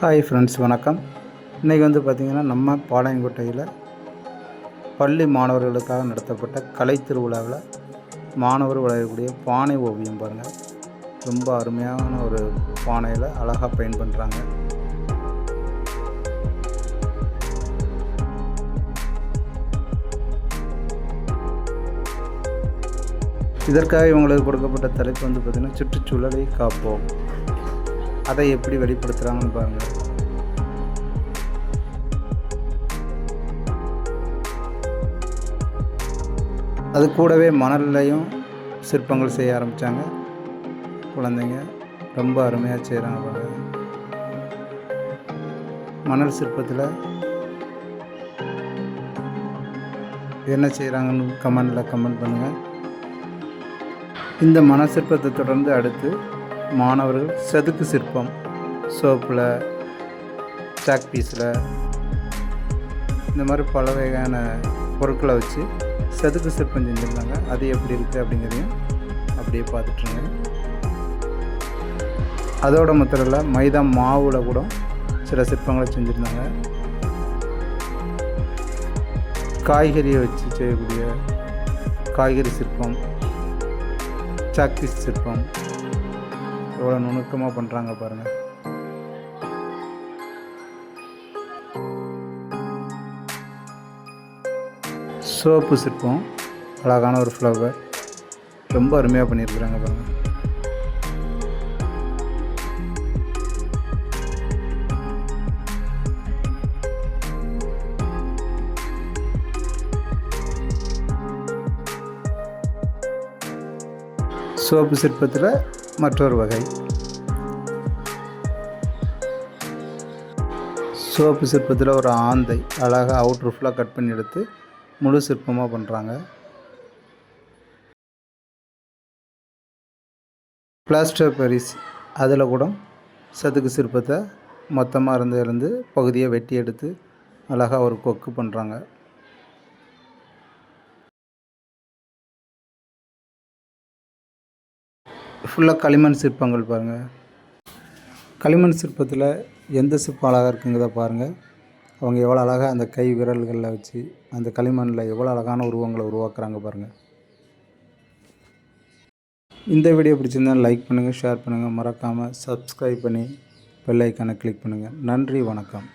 Hi friends வணக்கம். இன்றைக்கி வந்து பார்த்திங்கன்னா நம்ம பாளையங்கோட்டையில் பள்ளி மாணவர்களுக்காக நடத்தப்பட்ட கலை திருவிழாவில் மாணவர் வரையக்கூடிய பானை ஓவியம் பாருங்கள் ரொம்ப அருமையான ஒரு பானையில் அழகாக பெயிண்ட் பண்ணுறாங்க இதற்காக இவங்களுக்கு கொடுக்கப்பட்ட தலைப்பு வந்து பார்த்திங்கன்னா சுற்றுச்சூழலை காப்போம். அதை எப்படி வெளிப்படுத்துகிறாங்கன்னு பாருங்கள் அது கூடவே மணல்லையும் சிற்பங்கள் செய்ய ஆரம்பித்தாங்க குழந்தைங்க ரொம்ப அருமையாக செய்கிறாங்க மணல் சிற்பத்தில் என்ன செய்கிறாங்கன்னு கமெண்டில் கமெண்ட் பண்ணுங்கள் இந்த மன சிற்பத்தை தொடர்ந்து அடுத்து மாணவர்கள் செதுக்கு சிற்பம் சோப்பில் சாக் பீஸில் இந்த மாதிரி பல வகையான பொருட்களை வச்சு செதுக்கு சிற்பம் செஞ்சுருந்தாங்க அது எப்படி இருக்குது அப்படிங்கிறதையும் அப்படியே பார்த்துட்ருங்க. அதோட மொத்தத்தில் இல்லை மைதா மாவில் கூட சில சிற்பங்களை செஞ்சுருந்தாங்க. காய்கறியை வச்சு செய்யக்கூடிய காய்கறி சிற்பம் சாக்பீஸ் சிற்பம் எவ்வளோ நுணுக்கமாக பண்ணுறாங்க பாருங்கள் சோப்பு சிற்பம் அழகான ஒரு ஃப்ளவர் ரொம்ப அருமையாக பண்ணியிருக்கிறாங்க பாருங்கள் சோப்பு சிற்பத்தில் மற்றொரு வகை. சோப்பு சிற்பத்தில் ஒரு ஆந்தை அழகாக அவுட்ரு ஃபுல்லாக கட் பண்ணி எடுத்து முழு சிற்பமாக பண்ணுறாங்க பிளாஸ்டர் பரிஸ் அதில் கூட சதுக்கு சிற்பத்தை மொத்தமாக இருந்து இருந்து பகுதியை வெட்டி எடுத்து அழகாக ஒரு கொக்கு பண்ணுறாங்க ஃபுல்லாக களிமண் சிற்பங்கள் பாருங்கள் களிமண் சிற்பத்தில் எந்த சிற்பம் அழகாக இருக்குங்கிறத பாருங்கள் அவங்க எவ்வளோ அழகாக அந்த கை விரல்களில் வச்சு அந்த களிமண்ணில் எவ்வளோ அழகான உருவங்களை உருவாக்குறாங்க பாருங்கள் இந்த வீடியோ பிடிச்சிருந்தால் லைக் பண்ணுங்கள் ஷேர் பண்ணுங்கள் மறக்காமல் சப்ஸ்கிரைப் பண்ணி பெல் கிளிக் பண்ணுங்கள் நன்றி வணக்கம்.